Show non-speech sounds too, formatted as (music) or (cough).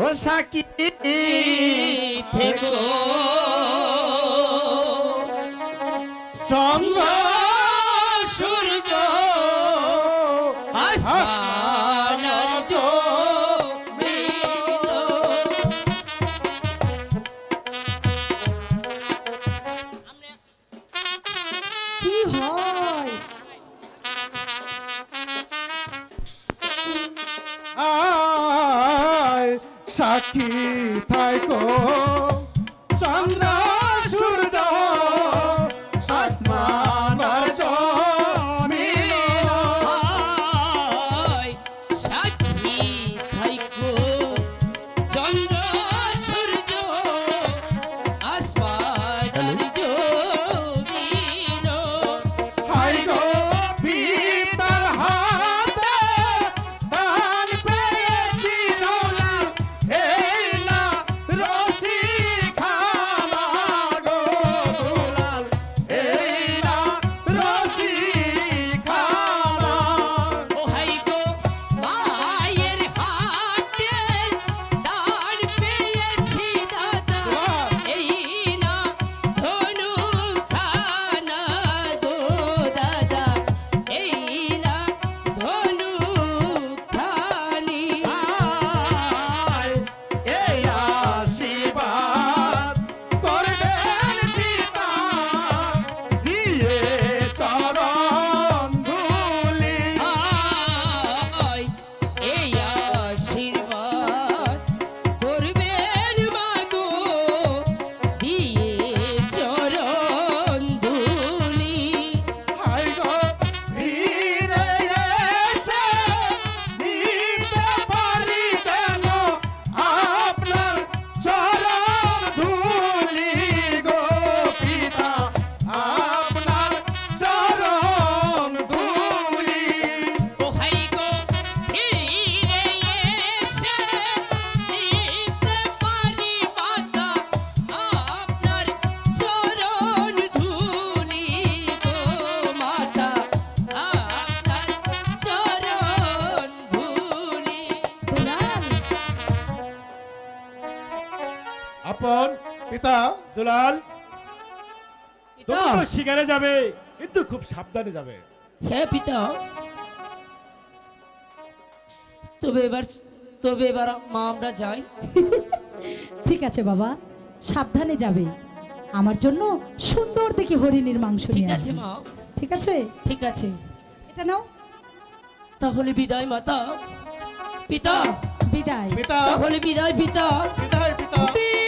ও Psaki থেকো চন্দ্র সূর্য কি হয়? আয় সাক্ষী থাইকো। আপন পিতা দুলাল। পিতা। তুমি তো শিকারে যাবে কিন্তু খুব সাবধানে যাবে। হ্যাঁ পিতা। তবে এবার তবে এবার মা আমরা যাই। (laughs) ঠিক আছে বাবা। সাবধানে যাবে। আমার জন্য সুন্দর দেখে হরিণের মাংস ঠিক নিয়ে আছে মা। ঠিক আছে? ঠিক আছে। এটা নাও। তাহলে বিদায় মাতা। পিতা। বিদায়। পিতা। তাহলে বিদায় পিতা। বিদায় পিতা।